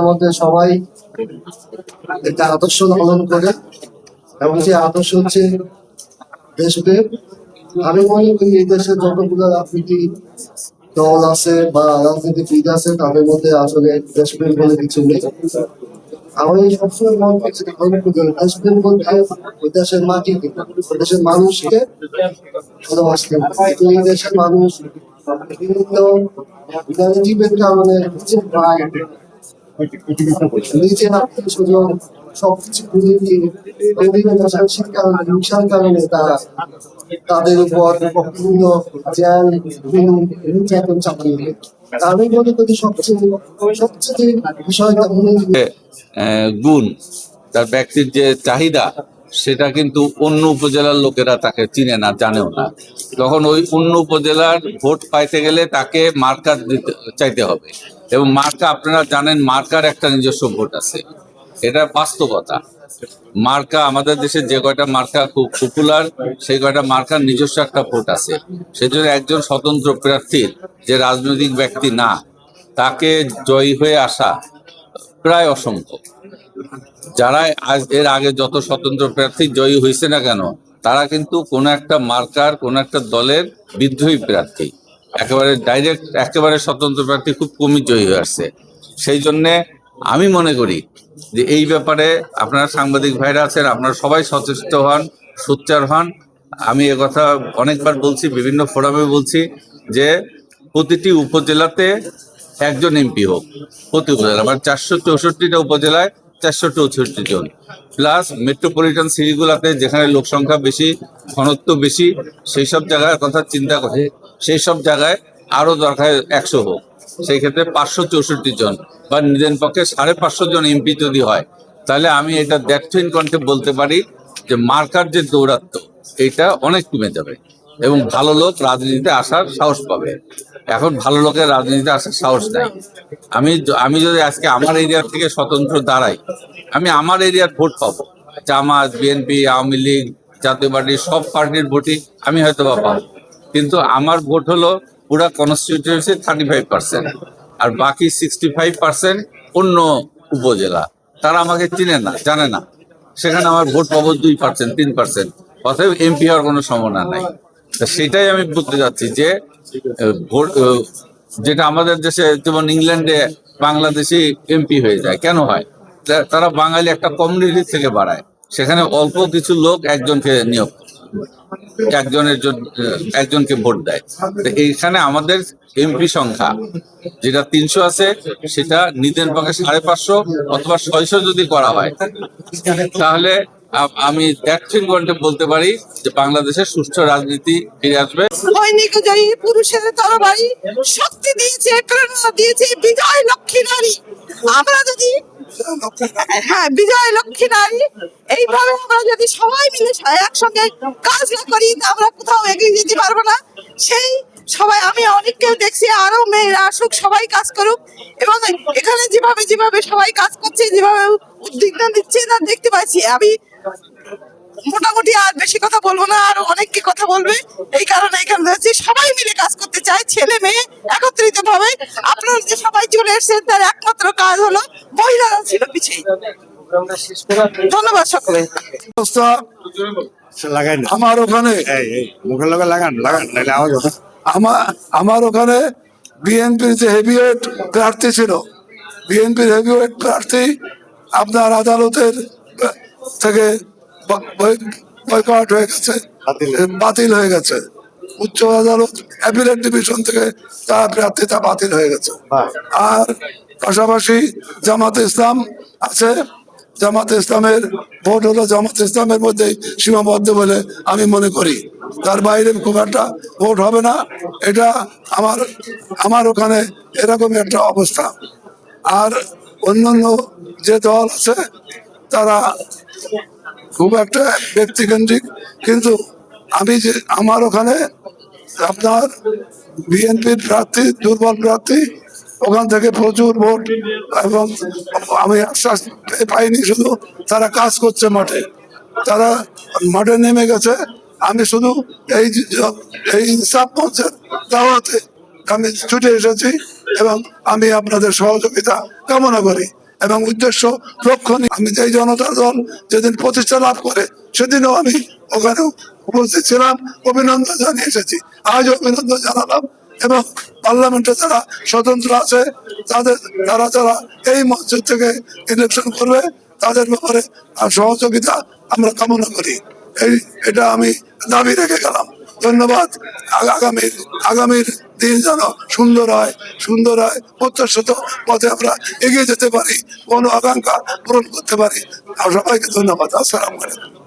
মধ্যে সবাই একটা আদর্শ পালন করে এবং যে আদর্শ হচ্ছে দেশপ্রেম আমি মনে করি এই দেশে যতগুলো রাজনীতি দল আছে বা রাজনীতিবিদ আছে, তাদের মধ্যে আসলে দেশপ্রেম বলে কিছু নেই আমি সবসময় মনে করছি দেশপ্রেম বলতে ওই দেশের ওই দেশের মানুষকে ভালোবাসতে। এই দেশের মানুষ বিভিন্ন কারণে প্রায় তাদের উপর আমি মনে করি সবচেয়ে সবচেয়ে বিষয়টা গুণ, তার ব্যক্তির যে চাহিদা, সেটা কিন্তু অন্য উপজেলার লোকেরা তাকে চিনে না, জানেও না। তখন ওই অন্য উপজেলার ভোট পাইতে গেলে তাকে মার্কার দিতে চাইতে হবে। এবং মার্কা, আপনারা জানেন মার্কার একটা নিজস্ব ভোট আছে। এটা বাস্তবতা। মার্কা, আমাদের দেশে যে কয়টা মার্কা খুব পপুলার সেই কয়টা মার্কার নিজস্ব একটা ভোট আছে। সেজন্য একজন স্বতন্ত্র প্রার্থীর যে রাজনৈতিক ব্যক্তি না, তাকে জয়ী হয়ে আসা প্রায় অসম্ভব। যারা এর আগে যত স্বতন্ত্র প্রার্থী জয়ী হয়েছে না কেন, তারা কিন্তু কোনো একটা মার্কার, কোনো একটা দলের বিদ্রোহী প্রার্থী। একেবারে ডাইরেক্ট একেবারে স্বতন্ত্র প্রার্থী খুব কমই জয়ী হয়ে আসছে। সেই জন্যে আমি মনে করি যে এই ব্যাপারে আপনারা সাংবাদিক ভাইরা আছেন, আপনারা সবাই সচেষ্ট হন, সোচ্চার হন। আমি কথা অনেকবার বলছি, বিভিন্ন ফোরামে বলছি যে প্রতিটি উপজেলাতে একজন এমপি হোক, প্রতি উপজেলা। মানে চারশো চৌষট্টিটা উপজেলায় চারশো চৌষট্টি জন। প্লাস মেট্রোপলিটন সিটিগুলোতে যেখানে লোক সংখ্যা বেশি, ঘনত্ব বেশি, সেই সব জায়গার কথা চিন্তা করে সেই সব জায়গায় আরও দরকার একশো হোক। সেই ক্ষেত্রে পাঁচশো চৌষট্টি জন বা নিজের পক্ষে সাড়ে পাঁচশো জন এমপি যদি হয়, তাহলে আমি এটা দ্যাটফিন কণ্ঠে বলতে পারি যে মার্কার যে দৌরাত্ম এটা অনেক কমে যাবে এবং ভালো লোক রাজনীতিতে আসার সাহস পাবে। এখন ভালো লোকের রাজনীতিতে আসার সাহস নাই। আমি আমি যদি আজকে আমার এরিয়ার থেকে স্বতন্ত্র দাঁড়াই, আমি আমার এরিয়ার ভোট পাবো। জামাত, বিএনপি, আওয়ামী লীগ, জাতীয় পার্টি সব পার্টির ভোটই আমি হয়তো বা পাবো। কিন্তু আমার ভোট হলো পুরা কনস্টিটিউয়েন্সি থার্টি ফাইভ পার্সেন্ট আর বাকি সিক্সটি ফাইভ পার্সেন্ট অন্য উপজেলা। তারা আমাকে চিনে না, জানে না। সেখানে আমার ভোট পাবো দুই পার্সেন্ট তিন পার্সেন্ট অতএব এমপি হওয়ার কোনো সম্ভাবনা নাই। তা সেটাই আমি বলতে যাচ্ছি যে ভোট যেটা আমাদের দেশে যেমন ইংল্যান্ডে বাংলাদেশি এমপি হয়ে যায়, কেন হয়? তারা বাঙালি একটা কমিউনিটি থেকে বাড়ায়। সেখানে অল্প কিছু লোক একজনকে নিয়োগ একজনের জন্য একজনকে ভোট দেয়। তো এইখানে আমাদের এমপি সংখ্যা, যেটা তিনশো আছে, সেটা নিজের পক্ষে সাড়ে পাঁচশো অথবা ছয়শো যদি করা হয়, তাহলে আমি দ্যাটফিন কণ্ঠে বলতে পারি যে বাংলাদেশের সুষ্ঠু রাজনীতি ফিরে আসবে। সৈনিক জয়ী পুরুষের তরবারি শক্তি দিয়েছে, প্রেরণা দিয়েছে বিজয় লক্ষ্মী নারী। আমরা যদি হ্যাঁ বিজয়, লক্ষ্মী, নারী, এইভাবে আমরা যদি সবাই মিলে একসঙ্গে কাজ না করি আমরা কোথাও এগিয়ে যেতে পারব না। সেই সবাই, আমি অনেককেও দেখছি, আরও মেয়েরা আসুক, সবাই কাজ করুক। এবং এখানে যেভাবে যেভাবে সবাই কাজ করছে, যেভাবে উদ্বিগ্ন দিচ্ছে, তা দেখতে পাচ্ছি। আমি মোটামুটি আর বেশি কথা বলব না আর অনেককে কথা বলবে। এই কারণে এখানে হচ্ছে সবাই মিলে কাজ করতে চায় ছেলে মেয়ে একত্রিত ভাবে আপনারা যে সবাই চলে এসেছেন তার একমাত্র কাজ হলো মহিলারা ছিল পিছিয়ে। ধন্যবাদ সকলে। লাগাই না। আমার ওখানে মুখের লগে লাগান লাগান নাহলে আওয়াজ হবে। আমার আমার ওখানে বিএনপির যে হেভিওয়েট প্রার্থী ছিল বিএনপির হেভিওয়েট প্রার্থী আপনার আদালতের থেকে বয়কট হয়ে গেছে। বাতিল। হয়ে গেছে। উচ্চ আদালত অ্যাপিলেট ডিভিশন থেকে তার প্রার্থীতা বাতিল হয়ে গেছে। আর পাশাপাশি জামাত ইসলাম আছে। জামাত ইসলামের ভোট হলো জামাত ইসলামের মধ্যে সীমাবদ্ধ বলে আমি মনে করি। তার বাইরে খুব একটা ভোট হবে না। এটা আমার আমার ওখানে এরকমই একটা অবস্থা। আর অন্যান্য যে দল আছে তারা খুব একটা ব্যক্তিকেন্দ্রিক, কিন্তু আমি যে, আমার ওখানে আপনার বিএনপির প্রার্থী, দুর্বল প্রার্থী, ওখান থেকে প্রচুর ভোট এবং আমি আশ্বাস পাইনি, শুধু তারা কাজ করছে মাঠে। তারা মাঠে নেমে গেছে। আমি শুধু এই এই ইনসাফ মঞ্চের দাওয়াতে আমি ছুটে এসেছি এবং আমি আপনাদের সহযোগিতা কামনা করি। এবং উদ্দেশ্য লক্ষ্য আমি যে জনতা দল যেদিন প্রতিষ্ঠা লাভ করে, সেদিনও আমি ওখানে উপস্থিত ছিলাম। অভিনন্দন জানিয়ে এসেছি। আজ অভিনন্দন জানালাম এবং পার্লামেন্টে যারা স্বতন্ত্র আছে, তাদের তারা যারা এই মঞ্চ থেকে ইলেকশন করবে, তাদের ব্যাপারে সহযোগিতা আমরা কামনা করি। এই, এটা আমি দাবি রেখে গেলাম। ধন্যবাদ। আগামীর আগামীর দিন যেন সুন্দর হয় সুন্দর হয়। প্রত্যাশিত পথে আমরা এগিয়ে যেতে পারি, কোনো আকাঙ্ক্ষা পূরণ করতে পারি। সবাইকে ধন্যবাদ। আসসালাম আলাইকুম।